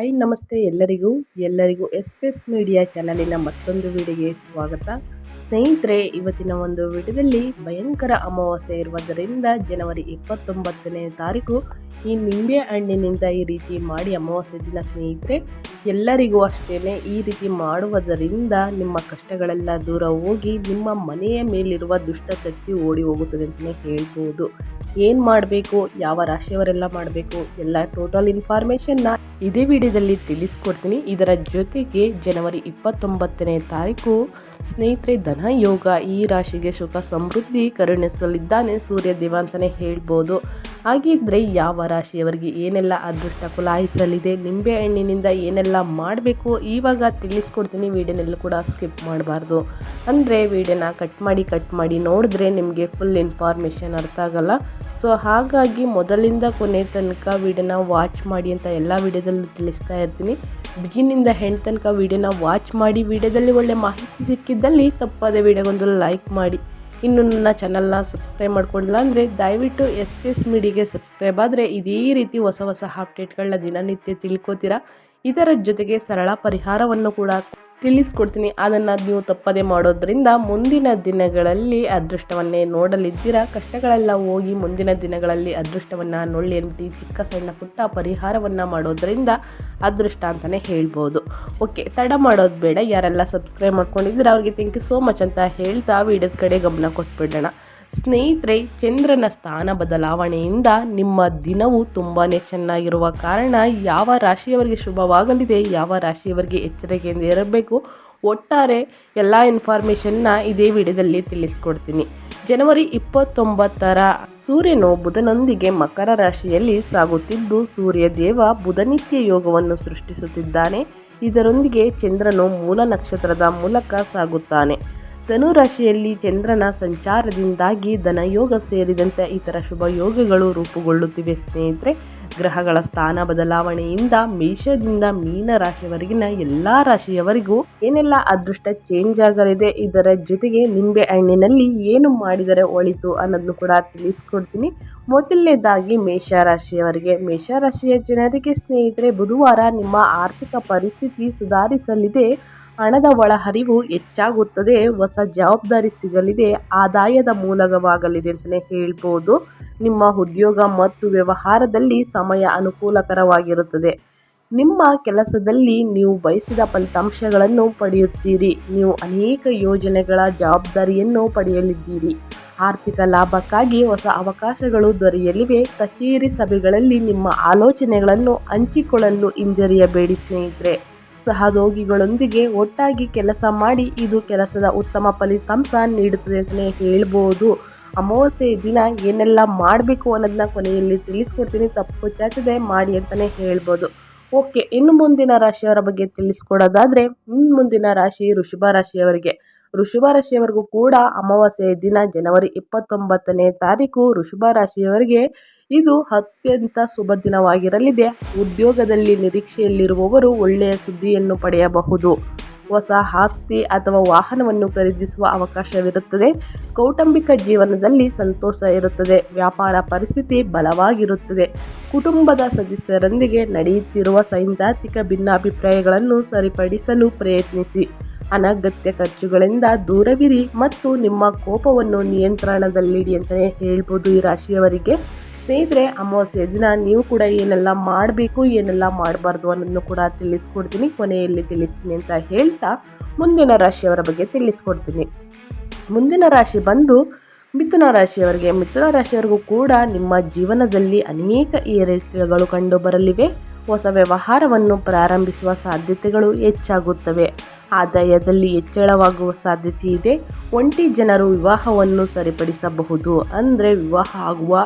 Hi ನಮಸ್ತೆ ಎಲ್ಲರಿಗೂ ಎಲ್ಲರಿಗೂ ಎಸ್ ಪಿ ಎಸ್ ಮೀಡಿಯಾ ಚಾನಲಿನ ಮತ್ತೊಂದು ವಿಡಿಯೋಗೆ ಸ್ವಾಗತ. ಸ್ನೇಹಿತರೆ, ಇವತ್ತಿನ ಒಂದು ವಿಡಿಯೋದಲ್ಲಿ ಭಯಂಕರ ಅಮಾವಾಸ್ಯೆ ಇರುವುದರಿಂದ ಜನವರಿ ಇಪ್ಪತ್ತೊಂಬತ್ತನೇ ತಾರೀಕು ಈ ನಿಂಬೆ ಹಣ್ಣಿನಿಂದ ಈ ರೀತಿ ಮಾಡಿ ಅಮಾವಾಸ್ಯೆ ದಿನ ಸ್ನೇಹಿತರೆ, ಎಲ್ಲರಿಗೂ ಅಷ್ಟೇ ಈ ರೀತಿ ಮಾಡುವುದರಿಂದ ನಿಮ್ಮ ಕಷ್ಟಗಳೆಲ್ಲ ದೂರ ಹೋಗಿ ನಿಮ್ಮ ಮನೆಯ ಮೇಲಿರುವ ದುಷ್ಟಶಕ್ತಿ ಓಡಿ ಹೋಗುತ್ತದೆ ಅಂತಲೇ ಹೇಳ್ಬೋದು. ಏನು ಮಾಡಬೇಕು, ಯಾವ ರಾಶಿಯವರೆಲ್ಲ ಮಾಡಬೇಕು, ಎಲ್ಲ ಟೋಟಲ್ ಇನ್ಫಾರ್ಮೇಷನ್ನ ಇದೇ ವಿಡಿಯೋದಲ್ಲಿ ತಿಳಿಸ್ಕೊಡ್ತೀನಿ. ಇದರ ಜೊತೆಗೆ ಜನವರಿ ಇಪ್ಪತ್ತೊಂಬತ್ತನೇ ತಾರೀಕು ಸ್ನೇಹಿತರೆ, ಧನ ಯೋಗ ಈ ರಾಶಿಗೆ ಸುಖ ಸಮೃದ್ಧಿ ಕರುಣಿಸಲಿದ್ದಾನೆ ಸೂರ್ಯ ದೇವ ಅಂತಲೇ ಹೇಳ್ಬೋದು. ಹಾಗಿದ್ರೆ ಯಾವ ರಾಶಿಯವರಿಗೆ ಏನೆಲ್ಲ ಅದೃಷ್ಟ ಕುಲಾಯಿಸಲಿದೆ, ನಿಂಬೆ ಹಣ್ಣಿನಿಂದ ಏನೆಲ್ಲ ಮಾಡಬೇಕು, ಇವಾಗ ತಿಳಿಸ್ಕೊಡ್ತೀನಿ, ವೀಡಿಯೋನೆಲ್ಲ ಕೂಡ ಸ್ಕಿಪ್ ಮಾಡಬಾರ್ದು. ಅಂದರೆ ವೀಡಿಯೋನ ಕಟ್ ಮಾಡಿ ಕಟ್ ಮಾಡಿ ನೋಡಿದ್ರೆ ನಿಮಗೆ ಫುಲ್ ಇನ್ಫಾರ್ಮೇಷನ್ ಅರ್ಥ ಆಗಲ್ಲ. ಸೊ ಹಾಗಾಗಿ ಮೊದಲಿಂದ ಕೊನೆ ತನಕ ವಿಡಿಯೋನ ವಾಚ್ ಮಾಡಿ ಅಂತ ಎಲ್ಲ ವಿಡಿಯೋದಲ್ಲೂ ತಿಳಿಸ್ತಾ ಇರ್ತೀನಿ. ಬಿಗಿನಿಂದ ಹೆಣ್ ತನಕ ವಿಡಿಯೋನ ವಾಚ್ ಮಾಡಿ, ವಿಡಿಯೋದಲ್ಲಿ ಒಳ್ಳೆ ಮಾಹಿತಿ ಸಿಕ್ಕಿದ್ದಲ್ಲಿ ತಪ್ಪದೆ ವಿಡಿಯೋಗೊಂದು ಲೈಕ್ ಮಾಡಿ. ಇನ್ನು ನನ್ನ ಚಾನಲ್ನ ಸಬ್ಸ್ಕ್ರೈಬ್ ಮಾಡ್ಕೊಂಡಿಲ್ಲ ಅಂದರೆ ದಯವಿಟ್ಟು ಎಸ್ ಪಿ ಎಸ್ ಮೀಡಿಗೆ ಸಬ್ಸ್ಕ್ರೈಬ್ ಆದರೆ ಇದೇ ರೀತಿ ಹೊಸ ಹೊಸ ಅಪ್ಡೇಟ್ಗಳನ್ನ ದಿನನಿತ್ಯ ತಿಳ್ಕೊತೀರಾ. ಇದರ ಜೊತೆಗೆ ಸರಳ ಪರಿಹಾರವನ್ನು ಕೂಡ ತಿಳಿಸ್ಕೊಡ್ತೀನಿ. ಅದನ್ನು ನೀವು ತಪ್ಪದೆ ಮಾಡೋದ್ರಿಂದ ಮುಂದಿನ ದಿನಗಳಲ್ಲಿ ಅದೃಷ್ಟವನ್ನೇ ನೋಡಲಿದ್ದೀರಾ. ಕಷ್ಟಗಳೆಲ್ಲ ಹೋಗಿ ಮುಂದಿನ ದಿನಗಳಲ್ಲಿ ಅದೃಷ್ಟವನ್ನು ನೊಳ್ಳಿ ಅಂದ್ಬಿಟ್ಟು ಚಿಕ್ಕ ಸಣ್ಣ ಪುಟ್ಟ ಪರಿಹಾರವನ್ನು ಮಾಡೋದ್ರಿಂದ ಅದೃಷ್ಟ ಅಂತಲೇ ಹೇಳ್ಬೋದು. ಓಕೆ, ತಡ ಮಾಡೋದು ಬೇಡ. ಯಾರೆಲ್ಲ ಸಬ್ಸ್ಕ್ರೈಬ್ ಮಾಡ್ಕೊಂಡಿದ್ದೀರಾ, ಅವ್ರಿಗೆ ಥ್ಯಾಂಕ್ ಯು ಸೋ ಮಚ್ ಅಂತ ಹೇಳ್ತಾ ವಿಡಿಯೋದ ಕಡೆ ಗಮನ ಕೊಟ್ಬಿಡೋಣ. ಸ್ನೇಹಿತರೆ, ಚಂದ್ರನ ಸ್ಥಾನ ಬದಲಾವಣೆಯಿಂದ ನಿಮ್ಮ ದಿನವು ತುಂಬಾ ಚೆನ್ನಾಗಿರುವ ಕಾರಣ ಯಾವ ರಾಶಿಯವರಿಗೆ ಶುಭವಾಗಲಿದೆ, ಯಾವ ರಾಶಿಯವರಿಗೆ ಎಚ್ಚರಿಕೆಯಿಂದ ಇರಬೇಕು, ಒಟ್ಟಾರೆ ಎಲ್ಲ ಇನ್ಫಾರ್ಮೇಷನ್ನ ಇದೇ ವಿಡಿಯೋದಲ್ಲಿ ತಿಳಿಸ್ಕೊಡ್ತೀನಿ. ಜನವರಿ ಇಪ್ಪತ್ತೊಂಬತ್ತರ ಸೂರ್ಯನು ಬುಧನೊಂದಿಗೆ ಮಕರ ರಾಶಿಯಲ್ಲಿ ಸಾಗುತ್ತಿದ್ದು, ಸೂರ್ಯ ದೇವ ಬುಧನಿತ್ಯ ಯೋಗವನ್ನು ಸೃಷ್ಟಿಸುತ್ತಿದ್ದಾನೆ. ಇದರೊಂದಿಗೆ ಚಂದ್ರನು ಮೂಲ ನಕ್ಷತ್ರದ ಮೂಲಕ ಸಾಗುತ್ತಾನೆ. ಧನುರಾಶಿಯಲ್ಲಿ ಚಂದ್ರನ ಸಂಚಾರದಿಂದಾಗಿ ಧನಯೋಗ ಸೇರಿದಂತೆ ಇತರ ಶುಭ ಯೋಗಗಳು ರೂಪುಗೊಳ್ಳುತ್ತಿವೆ. ಸ್ನೇಹಿತರೆ, ಗ್ರಹಗಳ ಸ್ಥಾನ ಬದಲಾವಣೆಯಿಂದ ಮೇಷದಿಂದ ಮೀನ ರಾಶಿಯವರೆಗಿನ ಎಲ್ಲ ರಾಶಿಯವರಿಗೂ ಏನೆಲ್ಲ ಅದೃಷ್ಟ ಚೇಂಜ್ ಆಗಲಿದೆ, ಇದರ ಜೊತೆಗೆ ನಿಂಬೆ ಹಣ್ಣಿನಲ್ಲಿ ಏನು ಮಾಡಿದರೆ ಒಳಿತು ಅನ್ನೋದನ್ನು ಕೂಡ ತಿಳಿಸ್ಕೊಡ್ತೀನಿ. ಮೊದಲನೇದಾಗಿ ಮೇಷರಾಶಿಯವರಿಗೆ. ಮೇಷರಾಶಿಯ ಜನರಿಗೆ ಸ್ನೇಹಿತರೆ, ಬುಧವಾರ ನಿಮ್ಮ ಆರ್ಥಿಕ ಪರಿಸ್ಥಿತಿ ಸುಧಾರಿಸಲಿದೆ. ಹಣದ ಒಳಹರಿವು ಹೆಚ್ಚಾಗುತ್ತದೆ, ಹೊಸ ಜವಾಬ್ದಾರಿ ಸಿಗಲಿದೆ, ಆದಾಯದ ಮೂಲಕವಾಗಲಿದೆ ಅಂತಲೇ ಹೇಳ್ಬೋದು. ನಿಮ್ಮ ಉದ್ಯೋಗ ಮತ್ತು ವ್ಯವಹಾರದಲ್ಲಿ ಸಮಯ ಅನುಕೂಲಕರವಾಗಿರುತ್ತದೆ. ನಿಮ್ಮ ಕೆಲಸದಲ್ಲಿ ನೀವು ಬಯಸಿದ ಫಲಿತಾಂಶಗಳನ್ನು ಪಡೆಯುತ್ತೀರಿ. ನೀವು ಅನೇಕ ಯೋಜನೆಗಳ ಜವಾಬ್ದಾರಿಯನ್ನು ಪಡೆಯಲಿದ್ದೀರಿ. ಆರ್ಥಿಕ ಲಾಭಕ್ಕಾಗಿ ಹೊಸ ಅವಕಾಶಗಳು ದೊರೆಯಲಿವೆ. ಕಚೇರಿ ಸಭೆಗಳಲ್ಲಿ ನಿಮ್ಮ ಆಲೋಚನೆಗಳನ್ನು ಹಂಚಿಕೊಳ್ಳಲು ಹಿಂಜರಿಯಬೇಡಿ ಸ್ನೇಹಿತರೆ. ಸಹೋದ್ಯೋಗಿಗಳೊಂದಿಗೆ ಒಟ್ಟಾಗಿ ಕೆಲಸ ಮಾಡಿ ಇದು ಕೆಲಸದ ಉತ್ತಮ ಫಲಿತಾಂಶ ನೀಡುತ್ತದೆ ಅಂತಲೇ ಹೇಳ್ಬೋದು. ಅಮಾವಾಸ್ಯೆ ದಿನ ಏನೆಲ್ಲ ಮಾಡಬೇಕು ಅನ್ನೋದನ್ನ ಕೊನೆಯಲ್ಲಿ ತಿಳಿಸ್ಕೊಡ್ತೀನಿ. ತಪ್ಪು ಚಾಚದೆ, ಮಾಡಿ ಅಂತಲೇ ಹೇಳ್ಬೋದು. ಓಕೆ, ಇನ್ನು ಮುಂದಿನ ರಾಶಿಯವರ ಬಗ್ಗೆ ತಿಳಿಸ್ಕೊಡೋದಾದರೆ, ಇನ್ನು ಮುಂದಿನ ರಾಶಿ ಋಷಭ ರಾಶಿಯವರಿಗೆ. ಋಷಭ ರಾಶಿಯವರೆಗೂ ಕೂಡ ಅಮಾವಾಸ್ಯೆಯ ದಿನ ಜನವರಿ ಇಪ್ಪತ್ತೊಂಬತ್ತನೇ ತಾರೀಕು. ಋಷಭ ರಾಶಿಯವರಿಗೆ ಇದು ಅತ್ಯಂತ ಶುಭ ದಿನವಾಗಿರಲಿದೆ. ಉದ್ಯೋಗದಲ್ಲಿ ನಿರೀಕ್ಷೆಯಲ್ಲಿರುವವರು ಒಳ್ಳೆಯ ಸುದ್ದಿಯನ್ನು ಪಡೆಯಬಹುದು. ಹೊಸ ಆಸ್ತಿ ಅಥವಾ ವಾಹನವನ್ನು ಖರೀದಿಸುವ ಅವಕಾಶವಿರುತ್ತದೆ. ಕೌಟುಂಬಿಕ ಜೀವನದಲ್ಲಿ ಸಂತೋಷ ಇರುತ್ತದೆ. ವ್ಯಾಪಾರ ಪರಿಸ್ಥಿತಿ ಬಲವಾಗಿರುತ್ತದೆ. ಕುಟುಂಬದ ಸದಸ್ಯರೊಂದಿಗೆ ನಡೆಯುತ್ತಿರುವ ಸೈದ್ಧಾಂತಿಕ ಭಿನ್ನಾಭಿಪ್ರಾಯಗಳನ್ನು ಸರಿಪಡಿಸಲು ಪ್ರಯತ್ನಿಸಿ. ಅನಗತ್ಯ ಖರ್ಚುಗಳಿಂದ ದೂರವಿರಿ ಮತ್ತು ನಿಮ್ಮ ಕೋಪವನ್ನು ನಿಯಂತ್ರಣದಲ್ಲಿಡಿ ಅಂತಲೇ ಹೇಳ್ಬೋದು ಈ ರಾಶಿಯವರಿಗೆ. ಸ್ನೇಹಿತರೆ ಅಮಾವಾಸ್ಯ ದಿನ ನೀವು ಕೂಡ ಏನೆಲ್ಲ ಮಾಡಬೇಕು, ಏನೆಲ್ಲ ಮಾಡಬಾರ್ದು ಅನ್ನೋದನ್ನು ಕೂಡ ತಿಳಿಸ್ಕೊಡ್ತೀನಿ. ಕೊನೆಯಲ್ಲಿ ತಿಳಿಸ್ತೀನಿ ಅಂತ ಹೇಳ್ತಾ ಮುಂದಿನ ರಾಶಿಯವರ ಬಗ್ಗೆ ತಿಳಿಸ್ಕೊಡ್ತೀನಿ. ಮುಂದಿನ ರಾಶಿ ಬಂದು ಮಿಥುನ ರಾಶಿಯವರಿಗೆ, ಮಿಥುನ ರಾಶಿಯವರಿಗೂ ಕೂಡ ನಿಮ್ಮ ಜೀವನದಲ್ಲಿ ಅನೇಕ ಏರಿಕೆಗಳು ಕಂಡು ಬರಲಿವೆ. ಹೊಸ ವ್ಯವಹಾರವನ್ನು ಪ್ರಾರಂಭಿಸುವ ಸಾಧ್ಯತೆಗಳು ಹೆಚ್ಚಾಗುತ್ತವೆ. ಆದಾಯದಲ್ಲಿ ಹೆಚ್ಚಳವಾಗುವ ಸಾಧ್ಯತೆ ಇದೆ. ಒಂಟಿ ಜನರು ವಿವಾಹವನ್ನು ಸರಿಪಡಿಸಬಹುದು. ಅಂದರೆ ವಿವಾಹ ಆಗುವ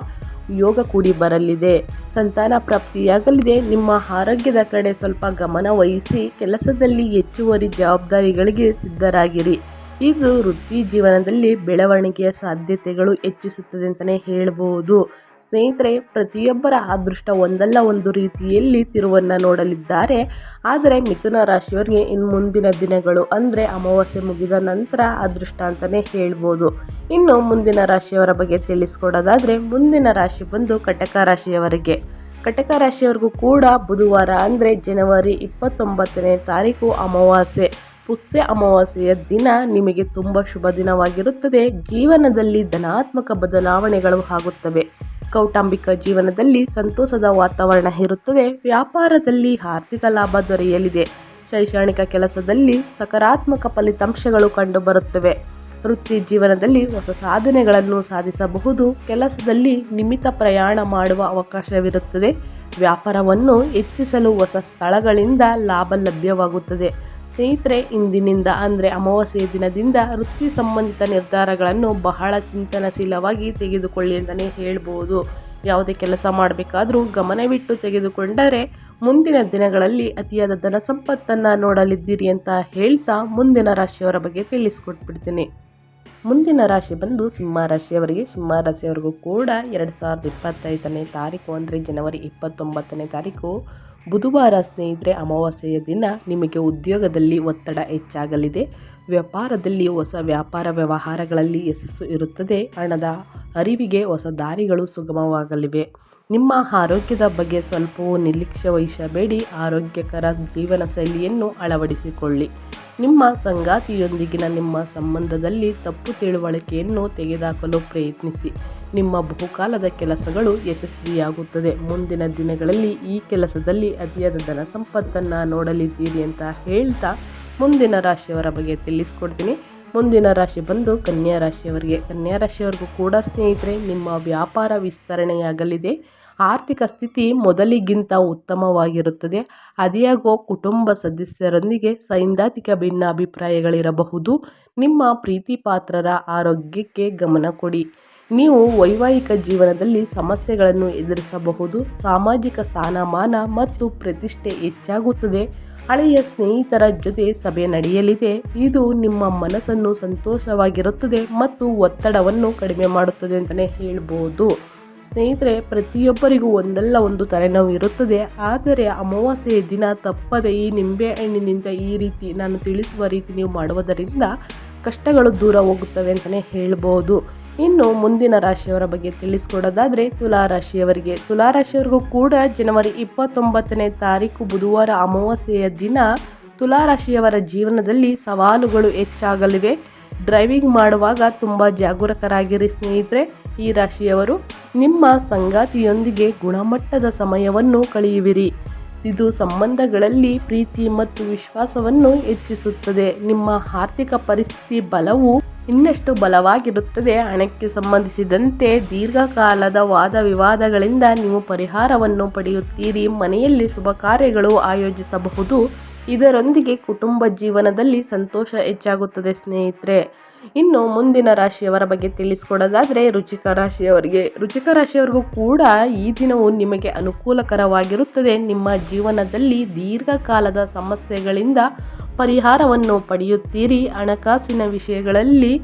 ಯೋಗ ಕೂಡಿ ಬರಲಿದೆ. ಸಂತಾನ ಪ್ರಾಪ್ತಿಯಾಗಲಿದೆ. ನಿಮ್ಮ ಆರೋಗ್ಯದ ಕಡೆ ಸ್ವಲ್ಪ ಗಮನ ವಹಿಸಿ ಕೆಲಸದಲ್ಲಿ ಹೆಚ್ಚುವರಿ ಜವಾಬ್ದಾರಿಗಳಿಗೆ ಸಿದ್ಧರಾಗಿರಿ. ಇದು ವೃತ್ತಿ ಜೀವನದಲ್ಲಿ ಬೆಳವಣಿಗೆಯ ಸಾಧ್ಯತೆಗಳು ಹೆಚ್ಚಿಸುತ್ತದೆ ಅಂತಲೇ ಹೇಳ್ಬೋದು. ಸ್ನೇಹಿತರೆ, ಪ್ರತಿಯೊಬ್ಬರ ಅದೃಷ್ಟ ಒಂದಲ್ಲ ಒಂದು ರೀತಿಯಲ್ಲಿ ತಿರುವನ್ನು ನೋಡಲಿದ್ದಾರೆ. ಆದರೆ ಮಿಥುನ ರಾಶಿಯವರಿಗೆ ಇನ್ನು ಮುಂದಿನ ದಿನಗಳು ಅಂದರೆ ಅಮಾವಾಸ್ಯೆ ಮುಗಿದ ನಂತರ ಅದೃಷ್ಟ ಅಂತಲೇ ಹೇಳ್ಬೋದು. ಇನ್ನು ಮುಂದಿನ ರಾಶಿಯವರ ಬಗ್ಗೆ ತಿಳಿಸ್ಕೊಡೋದಾದರೆ, ಮುಂದಿನ ರಾಶಿ ಬಂದು ಕಟಕ ರಾಶಿಯವರಿಗೆ. ಕಟಕ ರಾಶಿಯವರೆಗೂ ಕೂಡ ಬುಧವಾರ ಅಂದರೆ ಜನವರಿ ಇಪ್ಪತ್ತೊಂಬತ್ತನೇ ತಾರೀಕು ಅಮಾವಾಸ್ಯೆ. ಪುತ್ಸೆ ಅಮಾವಾಸ್ಯೆಯ ದಿನ ನಿಮಗೆ ತುಂಬ ಶುಭ ದಿನವಾಗಿರುತ್ತದೆ. ಜೀವನದಲ್ಲಿ ಧನಾತ್ಮಕ ಬದಲಾವಣೆಗಳು ಆಗುತ್ತವೆ. ಕೌಟುಂಬಿಕ ಜೀವನದಲ್ಲಿ ಸಂತೋಷದ ವಾತಾವರಣ ಇರುತ್ತದೆ ವ್ಯಾಪಾರದಲ್ಲಿ ಆರ್ಥಿಕ ಲಾಭ ದೊರೆಯಲಿದೆ. ಶೈಕ್ಷಣಿಕ ಕೆಲಸದಲ್ಲಿ ಸಕಾರಾತ್ಮಕ ಫಲಿತಾಂಶಗಳು ಕಂಡುಬರುತ್ತವೆ. ವೃತ್ತಿ ಜೀವನದಲ್ಲಿ ಹೊಸ ಸಾಧನೆಗಳನ್ನು ಸಾಧಿಸಬಹುದು. ಕೆಲಸದಲ್ಲಿ ನಿಮಿತ್ತ ಪ್ರಯಾಣ ಮಾಡುವ ಅವಕಾಶವಿರುತ್ತದೆ. ವ್ಯಾಪಾರವನ್ನು ಹೆಚ್ಚಿಸಲು ಹೊಸ ಸ್ಥಳಗಳಿಂದ ಲಾಭ ಲಭ್ಯವಾಗುತ್ತದೆ. ಸ್ನೇಹಿತರೆ, ಇಂದಿನಿಂದ ಅಂದರೆ ಅಮಾವಾಸ್ಯೆಯ ದಿನದಿಂದ ವೃತ್ತಿ ಸಂಬಂಧಿತ ನಿರ್ಧಾರಗಳನ್ನು ಬಹಳ ಚಿಂತನಶೀಲವಾಗಿ ತೆಗೆದುಕೊಳ್ಳಿ ಅಂತಲೇ ಹೇಳ್ಬೋದು. ಯಾವುದೇ ಕೆಲಸ ಮಾಡಬೇಕಾದರೂ ಗಮನವಿಟ್ಟು ತೆಗೆದುಕೊಂಡರೆ ಮುಂದಿನ ದಿನಗಳಲ್ಲಿ ಅತಿಯಾದ ಧನ ಸಂಪತ್ತನ್ನು ನೋಡಲಿದ್ದೀರಿ ಅಂತ ಹೇಳ್ತಾ ಮುಂದಿನ ರಾಶಿಯವರ ಬಗ್ಗೆ ತಿಳಿಸ್ಕೊಟ್ಬಿಡ್ತೀನಿ. ಮುಂದಿನ ರಾಶಿ ಬಂದು ಸಿಂಹ ರಾಶಿಯವರಿಗೆ. ಸಿಂಹ ರಾಶಿಯವರಿಗೂ ಕೂಡ ಎರಡು ಸಾವಿರದ ಇಪ್ಪತ್ತೈದನೇ ತಾರೀಕು ಅಂದರೆ ಜನವರಿ ಇಪ್ಪತ್ತೊಂಬತ್ತನೇ ತಾರೀಕು. ಬುಧವಾರ ಸ್ನೇಹಿತರೆ, ಅಮಾವಾಸ್ಯೆಯ ದಿನ ನಿಮಗೆ ಉದ್ಯೋಗದಲ್ಲಿ ಒತ್ತಡ ಹೆಚ್ಚಾಗಲಿದೆ. ವ್ಯಾಪಾರದಲ್ಲಿ ಹೊಸ ವ್ಯಾಪಾರ ವ್ಯವಹಾರಗಳಲ್ಲಿ ಯಶಸ್ಸು ಇರುತ್ತದೆ. ಹಣದ ಅರಿವಿಗೆ ಹೊಸ ದಾರಿಗಳು ಸುಗಮವಾಗಲಿವೆ. ನಿಮ್ಮ ಆರೋಗ್ಯದ ಬಗ್ಗೆ ಸ್ವಲ್ಪವೂ ನಿರ್ಲಕ್ಷ್ಯ ವಹಿಸಬೇಡಿ. ಆರೋಗ್ಯಕರ ಜೀವನ ಶೈಲಿಯನ್ನು ಅಳವಡಿಸಿಕೊಳ್ಳಿ. ನಿಮ್ಮ ಸಂಗಾತಿಯೊಂದಿಗಿನ ನಿಮ್ಮ ಸಂಬಂಧದಲ್ಲಿ ತಪ್ಪು ತಿಳುವಳಿಕೆಯನ್ನು ತೆಗೆದುಹಾಕಲು ಪ್ರಯತ್ನಿಸಿ. ನಿಮ್ಮ ಬಹುಕಾಲದ ಕೆಲಸಗಳು ಯಶಸ್ವಿಯಾಗುತ್ತದೆ. ಮುಂದಿನ ದಿನಗಳಲ್ಲಿ ಈ ಕೆಲಸದಲ್ಲಿ ಅತಿಯಾದ ಧನ ಸಂಪತ್ತನ್ನು ನೋಡಲಿದ್ದೀರಿ ಅಂತ ಹೇಳ್ತಾ ಮುಂದಿನ ರಾಶಿಯವರ ಬಗ್ಗೆ ತಿಳಿಸ್ಕೊಡ್ತೀನಿ. ಮುಂದಿನ ರಾಶಿ ಬಂದು ಕನ್ಯಾ ರಾಶಿಯವರಿಗೆ. ಕನ್ಯಾ ರಾಶಿಯವರಿಗೂ ಕೂಡ ಸ್ನೇಹಿತರೆ, ನಿಮ್ಮ ವ್ಯಾಪಾರ ವಿಸ್ತರಣೆಯಾಗಲಿದೆ. ಆರ್ಥಿಕ ಸ್ಥಿತಿ ಮೊದಲಿಗಿಂತ ಉತ್ತಮವಾಗಿರುತ್ತದೆ. ಅದಿಯಾಗೋ ಕುಟುಂಬ ಸದಸ್ಯರೊಂದಿಗೆ ಸೈದ್ಧಾಂತಿಕ ಭಿನ್ನಾಭಿಪ್ರಾಯಗಳಿರಬಹುದು ನಿಮ್ಮ ಪ್ರೀತಿ ಪಾತ್ರರ ಆರೋಗ್ಯಕ್ಕೆ ಗಮನ ಕೊಡಿ. ನೀವು ವೈವಾಹಿಕ ಜೀವನದಲ್ಲಿ ಸಮಸ್ಯೆಗಳನ್ನು ಎದುರಿಸಬಹುದು. ಸಾಮಾಜಿಕ ಸ್ಥಾನಮಾನ ಮತ್ತು ಪ್ರತಿಷ್ಠೆ ಹೆಚ್ಚಾಗುತ್ತದೆ. ಹಳೆಯ ಸ್ನೇಹಿತರ ಜೊತೆ ಸಭೆ ನಡೆಯಲಿದೆ. ಇದು ನಿಮ್ಮ ಮನಸ್ಸನ್ನು ಸಂತೋಷವಾಗಿರುತ್ತದೆ ಮತ್ತು ಒತ್ತಡವನ್ನು ಕಡಿಮೆ ಮಾಡುತ್ತದೆ ಅಂತಲೇ ಹೇಳ್ಬೋದು. ಸ್ನೇಹಿತರೆ, ಪ್ರತಿಯೊಬ್ಬರಿಗೂ ಒಂದಲ್ಲ ಒಂದು ತಲೆನೋವು ಇರುತ್ತದೆ. ಆದರೆ ಅಮಾವಾಸ್ಯೆಯ ದಿನ ತಪ್ಪದೆ ಈ ನಿಂಬೆ ಹಣ್ಣಿನಿಂದ ಈ ರೀತಿ ನಾನು ತಿಳಿಸುವ ರೀತಿ ನೀವು ಮಾಡುವುದರಿಂದ ಕಷ್ಟಗಳು ದೂರ ಹೋಗುತ್ತವೆ ಅಂತಲೇ ಹೇಳ್ಬೋದು. ಇನ್ನು ಮುಂದಿನ ರಾಶಿಯವರ ಬಗ್ಗೆ ತಿಳಿಸ್ಕೊಡೋದಾದರೆ ತುಲಾರಾಶಿಯವರಿಗೆ ತುಲಾರಾಶಿಯವರಿಗೂ ಕೂಡ ಜನವರಿ ಇಪ್ಪತ್ತೊಂಬತ್ತನೇ ತಾರೀಕು ಬುಧವಾರ ಅಮಾವಾಸ್ಯೆಯ ದಿನ ತುಲಾರಾಶಿಯವರ ಜೀವನದಲ್ಲಿ ಸವಾಲುಗಳು ಹೆಚ್ಚಾಗಲಿವೆ. ಡ್ರೈವಿಂಗ್ ಮಾಡುವಾಗ ತುಂಬ ಜಾಗರೂಕರಾಗಿರಿ ಸ್ನೇಹಿತರೆ. ಈ ರಾಶಿಯವರು ನಿಮ್ಮ ಸಂಗಾತಿಯೊಂದಿಗೆ ಗುಣಮಟ್ಟದ ಸಮಯವನ್ನು ಕಳೆಯುವಿರಿ. ಇದು ಸಂಬಂಧಗಳಲ್ಲಿ ಪ್ರೀತಿ ಮತ್ತು ವಿಶ್ವಾಸವನ್ನು ಹೆಚ್ಚಿಸುತ್ತದೆ. ನಿಮ್ಮ ಆರ್ಥಿಕ ಪರಿಸ್ಥಿತಿ ಬಲವು ಇನ್ನಷ್ಟು ಬಲವಾಗಿರುತ್ತದೆ. ಹಣಕ್ಕೆ ಸಂಬಂಧಿಸಿದಂತೆ ದೀರ್ಘಕಾಲದ ವಾದ ವಿವಾದಗಳಿಂದ ನೀವು ಪರಿಹಾರವನ್ನು ಪಡೆಯುತ್ತೀರಿ. ಮನೆಯಲ್ಲಿ ಶುಭ ಕಾರ್ಯಗಳು ಆಯೋಜಿಸಬಹುದು. ಇದರೊಂದಿಗೆ ಕುಟುಂಬ ಜೀವನದಲ್ಲಿ ಸಂತೋಷ ಹೆಚ್ಚಾಗುತ್ತದೆ, ಸ್ನೇಹಿತರೆ. ಇನ್ನು ಮುಂದಿನ ರಾಶಿಯವರ ಬಗ್ಗೆ ತಿಳಿಸ್ಕೊಡೋದಾದರೆ ರುಚಿಕ ರಾಶಿಯವರಿಗೆ. ರುಚಿಕ ರಾಶಿಯವರಿಗೂ ಕೂಡ ಈ ದಿನವು ನಿಮಗೆ ಅನುಕೂಲಕರವಾಗಿರುತ್ತದೆ. ನಿಮ್ಮ ಜೀವನದಲ್ಲಿ ದೀರ್ಘಕಾಲದ ಸಮಸ್ಯೆಗಳಿಂದ ಪರಿಹಾರವನ್ನು ಪಡೆಯುತ್ತೀರಿ. ಹಣಕಾಸಿನ ವಿಷಯಗಳಲ್ಲಿ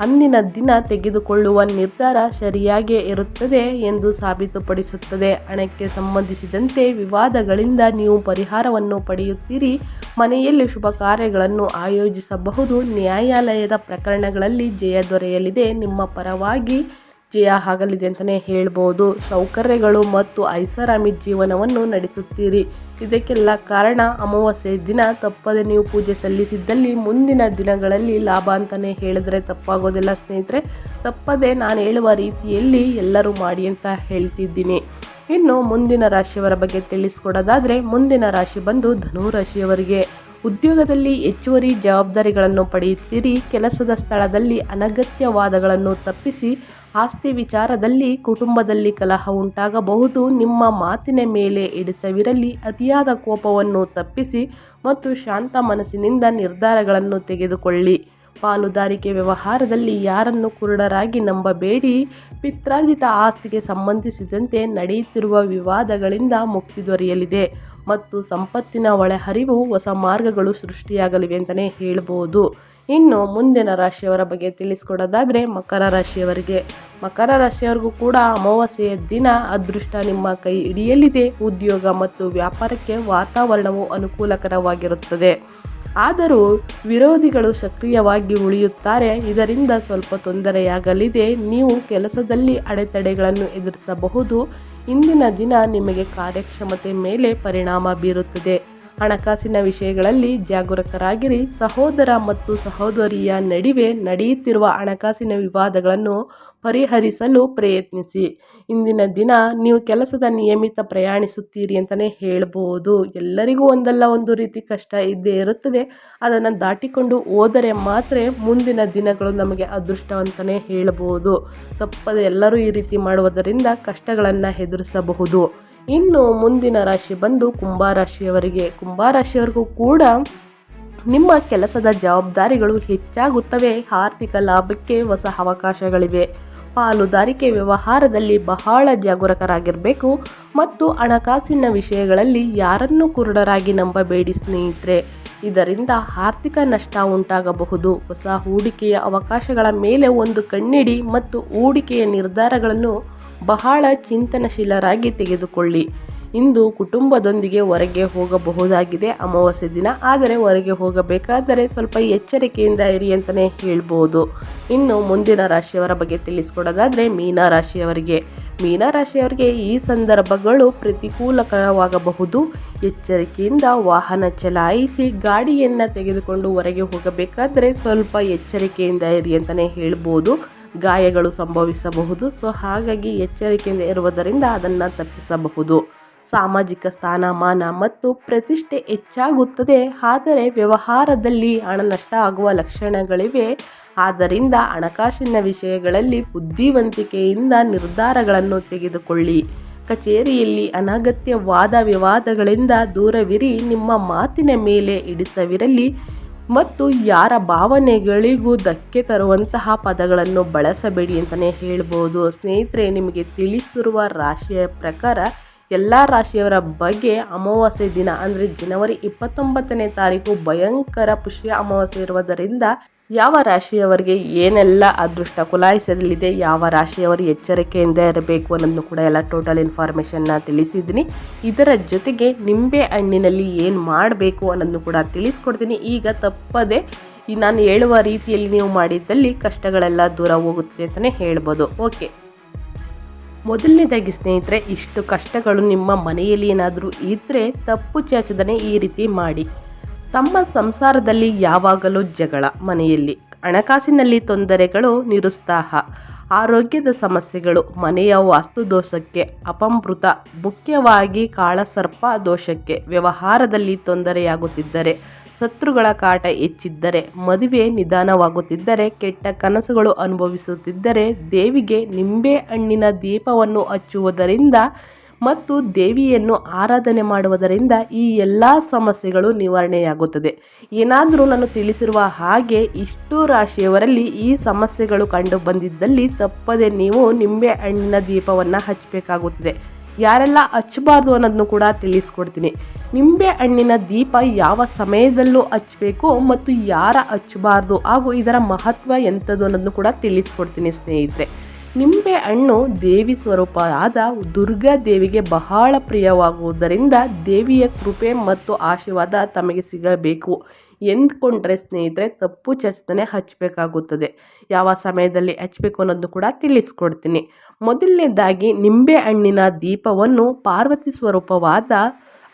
ಅಂದಿನ ದಿನ ತೆಗೆದುಕೊಳ್ಳುವ ನಿರ್ಧಾರ ಸರಿಯಾಗೇ ಇರುತ್ತದೆ ಎಂದು ಸಾಬೀತುಪಡಿಸುತ್ತದೆ. ಹಣಕ್ಕೆ ಸಂಬಂಧಿಸಿದಂತೆ ವಿವಾದಗಳಿಂದ ನೀವು ಪರಿಹಾರವನ್ನು ಪಡೆಯುತ್ತೀರಿ. ಮನೆಯಲ್ಲಿ ಶುಭ ಕಾರ್ಯಗಳನ್ನು ಆಯೋಜಿಸಬಹುದು. ನ್ಯಾಯಾಲಯದ ಪ್ರಕರಣಗಳಲ್ಲಿ ಜಯ ದೊರೆಯಲಿದೆ. ನಿಮ್ಮ ಪರವಾಗಿ ಜಯ ಆಗಲಿದೆ ಅಂತಲೇ ಹೇಳ್ಬೋದು. ಸೌಕರ್ಯಗಳು ಮತ್ತು ಐಷಾರಾಮಿ ಜೀವನವನ್ನು ನಡೆಸುತ್ತೀರಿ. ಇದಕ್ಕೆಲ್ಲ ಕಾರಣ ಅಮಾವಾಸ್ಯೆ ದಿನ. ತಪ್ಪದೆ ನೀವು ಪೂಜೆ ಸಲ್ಲಿಸಿದ್ದಲ್ಲಿ ಮುಂದಿನ ದಿನಗಳಲ್ಲಿ ಲಾಭ ಅಂತಲೇ ಹೇಳಿದ್ರೆ ತಪ್ಪಾಗೋದಿಲ್ಲ ಸ್ನೇಹಿತರೆ. ತಪ್ಪದೆ ನಾನು ಹೇಳುವ ರೀತಿಯಲ್ಲಿ ಎಲ್ಲರೂ ಮಾಡಿ ಅಂತ ಹೇಳ್ತಿದ್ದೀನಿ. ಇನ್ನು ಮುಂದಿನ ರಾಶಿಯವರ ಬಗ್ಗೆ ತಿಳಿಸ್ಕೊಡೋದಾದರೆ ಮುಂದಿನ ರಾಶಿ ಬಂದು ಧನು ರಾಶಿಯವರಿಗೆ ಉದ್ಯೋಗದಲ್ಲಿ ಹೆಚ್ಚುವರಿ ಜವಾಬ್ದಾರಿಗಳನ್ನು ಪಡೆಯುತ್ತೀರಿ. ಕೆಲಸದ ಸ್ಥಳದಲ್ಲಿ ಅನಗತ್ಯವಾದಗಳನ್ನು ತಪ್ಪಿಸಿ ಆಸ್ತಿ ವಿಚಾರದಲ್ಲಿ ಕುಟುಂಬದಲ್ಲಿ ಕಲಹ ಉಂಟಾಗಬಹುದು. ನಿಮ್ಮ ಮಾತಿನ ಮೇಲೆ ಹಿಡಿತವಿರಲಿ. ಅತಿಯಾದ ಕೋಪವನ್ನು ತಪ್ಪಿಸಿ ಮತ್ತು ಶಾಂತ ಮನಸ್ಸಿನಿಂದ ನಿರ್ಧಾರಗಳನ್ನು ತೆಗೆದುಕೊಳ್ಳಿ. ಪಾಲುದಾರಿಕೆ ವ್ಯವಹಾರದಲ್ಲಿ ಯಾರನ್ನು ಕುರುಡರಾಗಿ ನಂಬಬೇಡಿ. ಪಿತ್ರಾರ್ಜಿತ ಆಸ್ತಿಗೆ ಸಂಬಂಧಿಸಿದಂತೆ ನಡೆಯುತ್ತಿರುವ ವಿವಾದಗಳಿಂದ ಮುಕ್ತಿ ದೊರೆಯಲಿದೆ ಮತ್ತು ಸಂಪತ್ತಿನ ಒಳಹರಿವು ಹೊಸ ಮಾರ್ಗಗಳು ಸೃಷ್ಟಿಯಾಗಲಿವೆ ಅಂತಲೇ ಹೇಳ್ಬೋದು. ಇನ್ನು ಮುಂದಿನ ರಾಶಿಯವರ ಬಗ್ಗೆ ತಿಳಿಸ್ಕೊಡೋದಾದರೆ ಮಕರ ರಾಶಿಯವರಿಗೆ. ಮಕರ ರಾಶಿಯವರಿಗೂ ಕೂಡ ಅಮಾವಾಸ್ಯೆಯ ದಿನ ಅದೃಷ್ಟ ನಿಮ್ಮ ಕೈ ಹಿಡಿಯಲಿದೆ. ಉದ್ಯೋಗ ಮತ್ತು ವ್ಯಾಪಾರಕ್ಕೆ ವಾತಾವರಣವು ಅನುಕೂಲಕರವಾಗಿರುತ್ತದೆ. ಆದರೂ ವಿರೋಧಿಗಳು ಸಕ್ರಿಯವಾಗಿ ಉಳಿಯುತ್ತಾರೆ. ಇದರಿಂದ ಸ್ವಲ್ಪ ತೊಂದರೆಯಾಗಲಿದೆ. ನೀವು ಕೆಲಸದಲ್ಲಿ ಅಡೆತಡೆಗಳನ್ನು ಎದುರಿಸಬಹುದು. ಇಂದಿನ ದಿನ ನಿಮಗೆ ಕಾರ್ಯಕ್ಷಮತೆ ಮೇಲೆ ಪರಿಣಾಮ ಬೀರುತ್ತದೆ. ಹಣಕಾಸಿನ ವಿಷಯಗಳಲ್ಲಿ ಜಾಗರೂಕರಾಗಿರಿ. ಸಹೋದರ ಮತ್ತು ಸಹೋದರಿಯ ನಡುವೆ ನಡೆಯುತ್ತಿರುವ ಹಣಕಾಸಿನ ವಿವಾದಗಳನ್ನು ಪರಿಹರಿಸಲು ಪ್ರಯತ್ನಿಸಿ. ಇಂದಿನ ದಿನ ನೀವು ಕೆಲಸದ ನಿಯಮಿತ ಪ್ರಯಾಣಿಸುತ್ತೀರಿ ಅಂತಲೇ ಹೇಳ್ಬೋದು. ಎಲ್ಲರಿಗೂ ಒಂದಲ್ಲ ಒಂದು ರೀತಿ ಕಷ್ಟ ಇದ್ದೇ ಇರುತ್ತದೆ. ಅದನ್ನು ದಾಟಿಕೊಂಡು ಹೋದರೆ ಮಾತ್ರ ಮುಂದಿನ ದಿನಗಳು ನಮಗೆ ಅದೃಷ್ಟ ಅಂತಲೇ ಹೇಳ್ಬೋದು. ತಪ್ಪದೆ ಎಲ್ಲರೂ ಈ ರೀತಿ ಮಾಡುವುದರಿಂದ ಕಷ್ಟಗಳನ್ನು ಎದುರಿಸಬಹುದು. ಇನ್ನು ಮುಂದಿನ ರಾಶಿ ಬಂದು ಕುಂಭರಾಶಿಯವರಿಗೆ ಕುಂಭರಾಶಿಯವರಿಗೂ ಕೂಡ ನಿಮ್ಮ ಕೆಲಸದ ಜವಾಬ್ದಾರಿಗಳು ಹೆಚ್ಚಾಗುತ್ತವೆ. ಆರ್ಥಿಕ ಲಾಭಕ್ಕೆ ಹೊಸ ಅವಕಾಶಗಳಿವೆ. ಪಾಲುದಾರಿಕೆ ವ್ಯವಹಾರದಲ್ಲಿ ಬಹಳ ಜಾಗರೂಕರಾಗಿರಬೇಕು. ಮತ್ತು ಹಣಕಾಸಿನ ವಿಷಯಗಳಲ್ಲಿ ಯಾರನ್ನು ಕುರುಡರಾಗಿ ನಂಬಬೇಡಿ ಸ್ನೇಹಿತರೆ. ಇದರಿಂದ ಆರ್ಥಿಕ ನಷ್ಟ ಉಂಟಾಗಬಹುದು. ಹೊಸ ಹೂಡಿಕೆಯ ಅವಕಾಶಗಳ ಮೇಲೆ ಒಂದು ಕಣ್ಣಿಡಿ ಮತ್ತು ಹೂಡಿಕೆಯ ನಿರ್ಧಾರಗಳನ್ನು ಬಹಳ ಚಿಂತನಶೀಲರಾಗಿ ತೆಗೆದುಕೊಳ್ಳಿ. ಇಂದು ಕುಟುಂಬದೊಂದಿಗೆ ಹೊರಗೆ ಹೋಗಬಹುದಾಗಿದೆ ಅಮಾವಾಸ್ಯೆ ದಿನ. ಆದರೆ ಹೊರಗೆ ಹೋಗಬೇಕಾದರೆ ಸ್ವಲ್ಪ ಎಚ್ಚರಿಕೆಯಿಂದ ಇರಿ ಅಂತಲೇ ಹೇಳ್ಬೋದು. ಇನ್ನು ಮುಂದಿನ ರಾಶಿಯವರ ಬಗ್ಗೆ ತಿಳಿಸ್ಕೊಡೋದಾದರೆ ಮೀನರಾಶಿಯವರಿಗೆ ರಾಶಿಯವರಿಗೆ. ಮೀನ ರಾಶಿಯವರಿಗೆ ಈ ಸಂದರ್ಭಗಳು ಪ್ರತಿಕೂಲಕರವಾಗಬಹುದು. ಎಚ್ಚರಿಕೆಯಿಂದ ವಾಹನ ಚಲಾಯಿಸಿ ಗಾಡಿಯನ್ನು ತೆಗೆದುಕೊಂಡು ಹೊರಗೆ ಹೋಗಬೇಕಾದರೆ ಸ್ವಲ್ಪ ಎಚ್ಚರಿಕೆಯಿಂದ ಇರಿ ಅಂತಲೇ ಹೇಳ್ಬೋದು. ಗಾಯಗಳು ಸಂಭವಿಸಬಹುದು. ಸೊ ಹಾಗಾಗಿ ಎಚ್ಚರಿಕೆಯಿಂದ ಇರುವುದರಿಂದ ಅದನ್ನು ತಪ್ಪಿಸಬಹುದು. ಸಾಮಾಜಿಕ ಸ್ಥಾನಮಾನ ಮತ್ತು ಪ್ರತಿಷ್ಠೆ ಹೆಚ್ಚಾಗುತ್ತದೆ. ಆದರೆ ವ್ಯವಹಾರದಲ್ಲಿ ಹಣ ನಷ್ಟ ಆಗುವ ಲಕ್ಷಣಗಳಿವೆ. ಆದ್ದರಿಂದ ಹಣಕಾಸಿನ ವಿಷಯಗಳಲ್ಲಿ ಬುದ್ಧಿವಂತಿಕೆಯಿಂದ ನಿರ್ಧಾರಗಳನ್ನು ತೆಗೆದುಕೊಳ್ಳಿ. ಕಚೇರಿಯಲ್ಲಿ ಅನಗತ್ಯ ವಾದ ವಿವಾದಗಳಿಂದ ದೂರವಿರಿ. ನಿಮ್ಮ ಮಾತಿನ ಮೇಲೆ ಹಿಡಿತವಿರಲಿ. ಮತ್ತು ಯಾರ ಭಾವನೆಗಳಿಗೂ ಧಕ್ಕೆ ತರುವಂತಹ ಪದಗಳನ್ನು ಬಳಸಬೇಡಿ ಅಂತಲೇ ಹೇಳ್ಬೋದು. ಸ್ನೇಹಿತರೆ, ನಿಮಗೆ ತಿಳಿಸಿರುವ ರಾಶಿಯ ಪ್ರಕಾರ ಎಲ್ಲ ರಾಶಿಯವರ ಬಗ್ಗೆ ಅಮಾವಾಸ್ಯೆ ದಿನ ಅಂದರೆ ಜನವರಿ ಇಪ್ಪತ್ತೊಂಬತ್ತನೇ ತಾರೀಕು ಭಯಂಕರ ಪುಷ್ಯ ಅಮಾವಾಸ್ಯೆ ಇರುವುದರಿಂದ ಯಾವ ರಾಶಿಯವರಿಗೆ ಏನೆಲ್ಲ ಅದೃಷ್ಟ ಕುಲಾಯಿಸಲಿದೆ, ಯಾವ ರಾಶಿಯವರು ಎಚ್ಚರಿಕೆಯಿಂದ ಇರಬೇಕು ಅನ್ನೋದನ್ನು ಕೂಡ ಎಲ್ಲ ಟೋಟಲ್ ಇನ್ಫಾರ್ಮೇಷನ್ನ ತಿಳಿಸಿದ್ದೀನಿ. ಇದರ ಜೊತೆಗೆ ನಿಂಬೆ ಹಣ್ಣಿನಲ್ಲಿ ಏನು ಮಾಡಬೇಕು ಅನ್ನೋದನ್ನು ಕೂಡ ತಿಳಿಸ್ಕೊಡ್ತೀನಿ. ಈಗ ತಪ್ಪದೆ ನಾನು ಹೇಳುವ ರೀತಿಯಲ್ಲಿ ನೀವು ಮಾಡಿದ್ದಲ್ಲಿ ಕಷ್ಟಗಳೆಲ್ಲ ದೂರ ಹೋಗುತ್ತೆ ಅಂತಲೇ ಹೇಳ್ಬೋದು. ಓಕೆ ಮೊದಲನೇದಾಗಿ ಸ್ನೇಹಿತರೆ, ಇಷ್ಟು ಕಷ್ಟಗಳು ನಿಮ್ಮ ಮನೆಯಲ್ಲಿ ಏನಾದರೂ ಇದ್ದರೆ ತಪ್ಪು ಚಾಚದನೆ ಈ ರೀತಿ ಮಾಡಿ. ತಮ್ಮ ಸಂಸಾರದಲ್ಲಿ ಯಾವಾಗಲೂ ಜಗಳ, ಮನೆಯಲ್ಲಿ ಹಣಕಾಸಿನಲ್ಲಿ ತೊಂದರೆಗಳು, ನಿರುತ್ಸಾಹ, ಆರೋಗ್ಯದ ಸಮಸ್ಯೆಗಳು, ಮನೆಯ ವಾಸ್ತು ದೋಷಕ್ಕೆ ಅಪಮೃತ, ಮುಖ್ಯವಾಗಿ ಕಾಳಸರ್ಪ ದೋಷಕ್ಕೆ ವ್ಯವಹಾರದಲ್ಲಿ ತೊಂದರೆಯಾಗುತ್ತಿದ್ದರೆ, ಶತ್ರುಗಳ ಕಾಟ ಹೆಚ್ಚಿದ್ದರೆ, ಮದುವೆ ನಿಧಾನವಾಗುತ್ತಿದ್ದರೆ, ಕೆಟ್ಟ ಕನಸುಗಳು ಅನುಭವಿಸುತ್ತಿದ್ದರೆ, ದೇವಿಗೆ ನಿಂಬೆ ಹಣ್ಣಿನ ದೀಪವನ್ನು ಹಚ್ಚುವುದರಿಂದ ಮತ್ತು ದೇವಿಯನ್ನು ಆರಾಧನೆ ಮಾಡುವುದರಿಂದ ಈ ಎಲ್ಲ ಸಮಸ್ಯೆಗಳು ನಿವಾರಣೆಯಾಗುತ್ತದೆ. ಏನಾದರೂ ನಾನು ತಿಳಿಸಿರುವ ಹಾಗೆ ಇಷ್ಟು ರಾಶಿಯವರಲ್ಲಿ ಈ ಸಮಸ್ಯೆಗಳು ಕಂಡು ಬಂದಿದ್ದಲ್ಲಿ ತಪ್ಪದೆ ನೀವು ನಿಂಬೆ ಹಣ್ಣಿನ ದೀಪವನ್ನು ಹಚ್ಚಬೇಕಾಗುತ್ತದೆ. ಯಾರೆಲ್ಲ ಹಚ್ಚಬಾರ್ದು ಅನ್ನೋದನ್ನು ಕೂಡ ತಿಳಿಸ್ಕೊಡ್ತೀನಿ. ನಿಂಬೆ ಹಣ್ಣಿನ ದೀಪ ಯಾವ ಸಮಯದಲ್ಲೂ ಹಚ್ಚಬೇಕು ಮತ್ತು ಯಾರ ಹಚ್ಚಬಾರ್ದು ಹಾಗೂ ಇದರ ಮಹತ್ವ ಎಂಥದ್ದು ಅನ್ನೋದನ್ನು ಕೂಡ ತಿಳಿಸ್ಕೊಡ್ತೀನಿ ಸ್ನೇಹಿತರೆ. ನಿಂಬೆ ಹಣ್ಣು ದೇವಿ ಸ್ವರೂಪ ಆದ ದುರ್ಗಾ ದೇವಿಗೆ ಬಹಳ ಪ್ರಿಯವಾಗುವುದರಿಂದ ದೇವಿಯ ಕೃಪೆ ಮತ್ತು ಆಶೀರ್ವಾದ ತಮಗೆ ಸಿಗಬೇಕು ಎಂದ್ಕೊಂಡ್ರೆ ಸ್ನೇಹಿತರೆ, ತಪ್ಪು ಚಸ್ತನೆ ಹಚ್ಚಬೇಕಾಗುತ್ತದೆ. ಯಾವ ಸಮಯದಲ್ಲಿ ಹಚ್ಚಬೇಕು ಅನ್ನೋದು ಕೂಡ ತಿಳಿಸ್ಕೊಡ್ತೀನಿ. ಮೊದಲನೇದಾಗಿ, ನಿಂಬೆ ಹಣ್ಣಿನ ದೀಪವನ್ನು ಪಾರ್ವತಿ ಸ್ವರೂಪವಾದ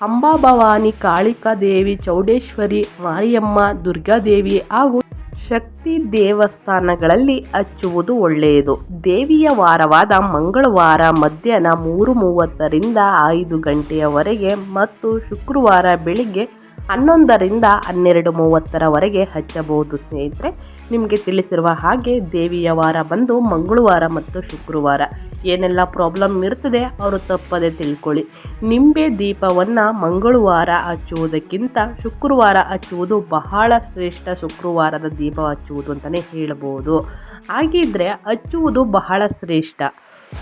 ಅಂಬಾಭವಾನಿ, ಕಾಳಿಕಾ ದೇವಿ, ಚೌಡೇಶ್ವರಿ, ಮಾರಿಯಮ್ಮ ದುರ್ಗಾದೇವಿ ಹಾಗೂ ಶಕ್ತಿ ದೇವಸ್ಥಾನಗಳಲ್ಲಿ ಹಚ್ಚುವುದು ಒಳ್ಳೆಯದು. ದೇವಿಯ ವಾರವಾದ ಮಂಗಳವಾರ ಮಧ್ಯಾಹ್ನ ಮೂರು ಮೂವತ್ತರಿಂದ ಐದು ಗಂಟೆಯವರೆಗೆ ಮತ್ತು ಶುಕ್ರವಾರ ಬೆಳಿಗ್ಗೆ ಹನ್ನೊಂದರಿಂದ ಹನ್ನೆರಡು ಮೂವತ್ತರವರೆಗೆ ಹಚ್ಚಬಹುದು ಸ್ನೇಹಿತರೆ. ನಿಮಗೆ ತಿಳಿಸಿರುವ ಹಾಗೆ ದೇವಿಯ ವಾರ ಬಂದು ಮಂಗಳವಾರ ಮತ್ತು ಶುಕ್ರವಾರ. ಏನೆಲ್ಲ ಪ್ರಾಬ್ಲಮ್ ಇರ್ತದೆ ಅವರು ತಪ್ಪದೆ ತಿಳ್ಕೊಳ್ಳಿ. ನಿಂಬೆ ದೀಪವನ್ನು ಮಂಗಳವಾರ ಹಚ್ಚುವುದಕ್ಕಿಂತ ಶುಕ್ರವಾರ ಹಚ್ಚುವುದು ಬಹಳ ಶ್ರೇಷ್ಠ ಶುಕ್ರವಾರದ ದೀಪ ಹಚ್ಚುವುದು ಅಂತಲೇ ಹೇಳ್ಬೋದು. ಹಾಗಿದ್ರೆ ಹಚ್ಚುವುದು ಬಹಳ ಶ್ರೇಷ್ಠ.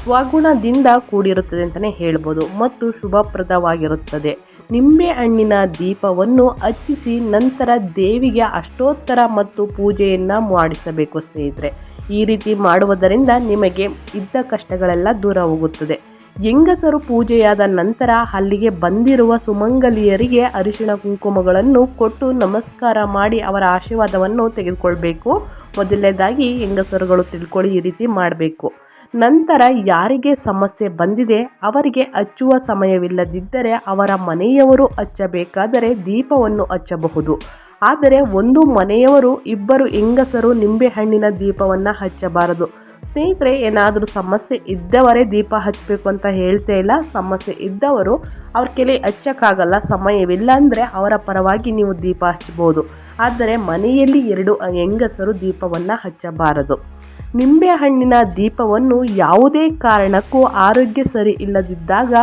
ಸ್ವಗುಣದಿಂದ ಕೂಡಿರುತ್ತದೆ ಅಂತಲೇ ಹೇಳ್ಬೋದು ಮತ್ತು ಶುಭಪ್ರದವಾಗಿರುತ್ತದೆ. ನಿಂಬೆ ಹಣ್ಣಿನ ದೀಪವನ್ನು ಹಚ್ಚಿಸಿ ನಂತರ ದೇವಿಗೆ ಅಷ್ಟೋತ್ತರ ಮತ್ತು ಪೂಜೆಯನ್ನು ಮಾಡಿಸಬೇಕು ಸ್ನೇಹಿತರೆ. ಈ ರೀತಿ ಮಾಡುವುದರಿಂದ ನಿಮಗೆ ಇದ್ದ ಕಷ್ಟಗಳೆಲ್ಲ ದೂರ ಹೋಗುತ್ತದೆ. ಹೆಂಗಸರು ಪೂಜೆಯಾದ ನಂತರ ಅಲ್ಲಿಗೆ ಬಂದಿರುವ ಸುಮಂಗಲಿಯರಿಗೆ ಅರಿಶಿಣ ಕುಂಕುಮಗಳನ್ನು ಕೊಟ್ಟು ನಮಸ್ಕಾರ ಮಾಡಿ ಅವರ ಆಶೀರ್ವಾದವನ್ನು ತೆಗೆದುಕೊಳ್ಬೇಕು. ಮೊದಲನೇದಾಗಿ ಹೆಂಗಸರುಗಳು ತಿಳ್ಕೊಳ್ಳಿ ಈ ರೀತಿ ಮಾಡಬೇಕು. ನಂತರ ಯಾರಿಗೆ ಸಮಸ್ಯೆ ಬಂದಿದೆ ಅವರಿಗೆ ಹಚ್ಚುವ ಸಮಯವಿಲ್ಲದಿದ್ದರೆ ಅವರ ಮನೆಯವರು ಹಚ್ಚಬೇಕಾದರೆ ದೀಪವನ್ನು ಹಚ್ಚಬಹುದು. ಆದರೆ ಒಂದು ಮನೆಯವರು ಇಬ್ಬರು ಹೆಂಗಸರು ನಿಂಬೆಹಣ್ಣಿನ ದೀಪವನ್ನು ಹಚ್ಚಬಾರದು. ಸ್ನೇಹಿತರೆ, ಏನಾದರೂ ಸಮಸ್ಯೆ ಇದ್ದವರೇ ದೀಪ ಹಚ್ಚಬೇಕು ಅಂತ ಹೇಳ್ತಾ ಇಲ್ಲ. ಸಮಸ್ಯೆ ಇದ್ದವರು ಅವ್ರ ಕೆಲೆ ಹಚ್ಚಕ್ಕಾಗಲ್ಲ, ಸಮಯವಿಲ್ಲ ಅಂದರೆ ಅವರ ಪರವಾಗಿ ನೀವು ದೀಪ ಹಚ್ಚಬಹುದು. ಆದರೆ ಮನೆಯಲ್ಲಿ ಎರಡು ಹೆಂಗಸರು ದೀಪವನ್ನು ಹಚ್ಚಬಾರದು. ನಿಂಬೆಹಣ್ಣಿನ ದೀಪವನ್ನು ಯಾವುದೇ ಕಾರಣಕ್ಕೂ ಆರೋಗ್ಯ ಸರಿ ಇಲ್ಲದಿದ್ದಾಗ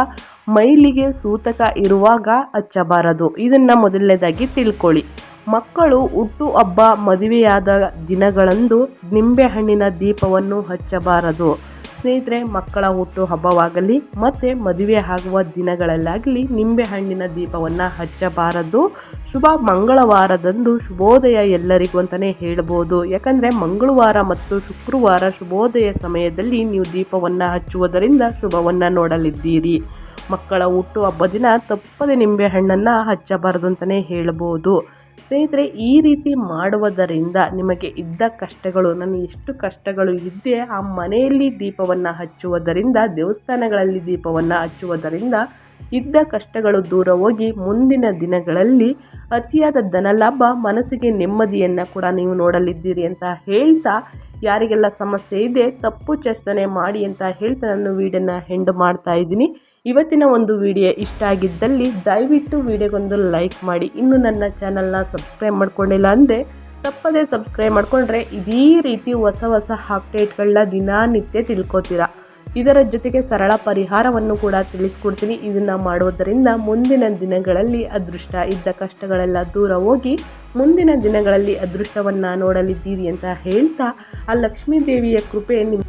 ಮೈಲಿಗೆ ಸೂತಕ ಇರುವಾಗ ಹಚ್ಚಬಾರದು. ಇದನ್ನು ಮೊದಲನೇದಾಗಿ ತಿಳ್ಕೊಳ್ಳಿ. ಮಕ್ಕಳು ಹುಟ್ಟು ಹಬ್ಬ ಮದುವೆಯಾದ ದಿನಗಳಂದು ನಿಂಬೆಹಣ್ಣಿನ ದೀಪವನ್ನು ಹಚ್ಚಬಾರದು. ಸ್ನೇಹಿತರೆ, ಮಕ್ಕಳ ಹುಟ್ಟು ಹಬ್ಬವಾಗಲಿ, ಮತ್ತು ಮದುವೆ ಆಗುವ ದಿನಗಳಲ್ಲಾಗಲಿ ನಿಂಬೆಹಣ್ಣಿನ ದೀಪವನ್ನು ಹಚ್ಚಬಾರದು. ಶುಭ ಮಂಗಳವಾರದಂದು ಶುಭೋದಯ ಎಲ್ಲರಿಗೂ ಅಂತಲೇ ಹೇಳ್ಬೋದು. ಯಾಕಂದರೆ ಮಂಗಳವಾರ ಮತ್ತು ಶುಕ್ರವಾರ ಶುಭೋದಯ ಸಮಯದಲ್ಲಿ ನೀವು ದೀಪವನ್ನು ಹಚ್ಚುವುದರಿಂದ ಶುಭವನ್ನು ನೋಡಲಿದ್ದೀರಿ. ಮಕ್ಕಳ ಹುಟ್ಟು ಹಬ್ಬ ದಿನ ತಪ್ಪದೆ ನಿಂಬೆ ಹಣ್ಣನ್ನು ಹಚ್ಚಬಾರದು ಅಂತಲೇ ಹೇಳ್ಬೋದು. ಸ್ನೇಹಿತರೆ, ಈ ರೀತಿ ಮಾಡುವುದರಿಂದ ನಿಮಗೆ ಇದ್ದ ಕಷ್ಟಗಳು ನಾನು ಎಷ್ಟು ಕಷ್ಟಗಳು ಇದ್ದೆ ಆ ಮನೆಯಲ್ಲಿ ದೀಪವನ್ನು ಹಚ್ಚುವುದರಿಂದ, ದೇವಸ್ಥಾನಗಳಲ್ಲಿ ದೀಪವನ್ನು ಹಚ್ಚುವುದರಿಂದ ಇದ್ದ ಕಷ್ಟಗಳು ದೂರ ಹೋಗಿ ಮುಂದಿನ ದಿನಗಳಲ್ಲಿ ಅತಿಯಾದ ಧನಲಾಭ ಮನಸ್ಸಿಗೆ ನೆಮ್ಮದಿಯನ್ನು ಕೂಡ ನೀವು ನೋಡಲಿದ್ದೀರಿ ಅಂತ ಹೇಳ್ತಾ ಯಾರಿಗೆಲ್ಲ ಸಮಸ್ಯೆ ಇದೆ ತಪ್ಪು ಚಸ್ತನೆ ಮಾಡಿ ಅಂತ ಹೇಳ್ತಾ ನಾನು ವೀಡಿಯೋನ ಹೆಂಡ್ ಮಾಡ್ತಾ ಇದ್ದೀನಿ. ಇವತ್ತಿನ ಒಂದು ವಿಡಿಯೋ ಇಷ್ಟ ಆಗಿದ್ದಲ್ಲಿ ದಯವಿಟ್ಟು ವಿಡಿಯೋಗೊಂದು ಲೈಕ್ ಮಾಡಿ. ಇನ್ನು ನನ್ನ ಚಾನಲ್ನ ಸಬ್ಸ್ಕ್ರೈಬ್ ಮಾಡ್ಕೊಂಡಿಲ್ಲ ಅಂದರೆ ತಪ್ಪದೇ ಸಬ್ಸ್ಕ್ರೈಬ್ ಮಾಡಿಕೊಂಡ್ರೆ ಇದೇ ರೀತಿ ಹೊಸ ಹೊಸ ಅಪ್ಡೇಟ್ಗಳನ್ನ ದಿನನಿತ್ಯ ತಿಳ್ಕೊತೀರಾ. ಇದರ ಜೊತೆಗೆ ಸರಳ ಪರಿಹಾರವನ್ನು ಕೂಡ ತಿಳಿಸ್ಕೊಡ್ತೀನಿ. ಇದನ್ನು ಮಾಡುವುದರಿಂದ ಮುಂದಿನ ದಿನಗಳಲ್ಲಿ ಅದೃಷ್ಟ ಇದ್ದ ಕಷ್ಟಗಳೆಲ್ಲ ದೂರ ಹೋಗಿ ಮುಂದಿನ ದಿನಗಳಲ್ಲಿ ಅದೃಷ್ಟವನ್ನು ನೋಡಲಿದ್ದೀರಿ ಅಂತ ಹೇಳ್ತಾ ಆ ಲಕ್ಷ್ಮೀ ದೇವಿಯ ಕೃಪೆ ನಿಮ್ಮ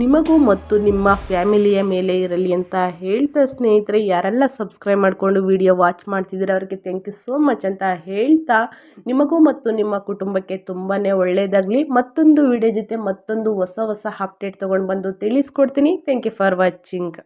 ನಿಮಗೂ ಮತ್ತು ನಿಮ್ಮ ಫ್ಯಾಮಿಲಿಯ ಮೇಲೆ ಇರಲಿ ಅಂತ ಹೇಳ್ತಾ ಸ್ನೇಹಿತರೆ, ಯಾರೆಲ್ಲ ಸಬ್ಸ್ಕ್ರೈಬ್ ಮಾಡಿಕೊಂಡು ವಿಡಿಯೋ ವಾಚ್ ಮಾಡ್ತಿದ್ದೀರ ಅವರಿಗೆ ಥ್ಯಾಂಕ್ ಯು ಸೋ ಮಚ್ ಅಂತ ಹೇಳ್ತಾ, ನಿಮಗೂ ಮತ್ತು ನಿಮ್ಮ ಕುಟುಂಬಕ್ಕೆ ತುಂಬಾ ಒಳ್ಳೆಯದಾಗಲಿ ಮತ್ತೊಂದು ವಿಡಿಯೋ ಜೊತೆ ಮತ್ತೊಂದು ಹೊಸ ಹೊಸ ಅಪ್ಡೇಟ್ ತೊಗೊಂಡು ಬಂದು ತಿಳಿಸ್ಕೊಡ್ತೀನಿ. Thank you for watching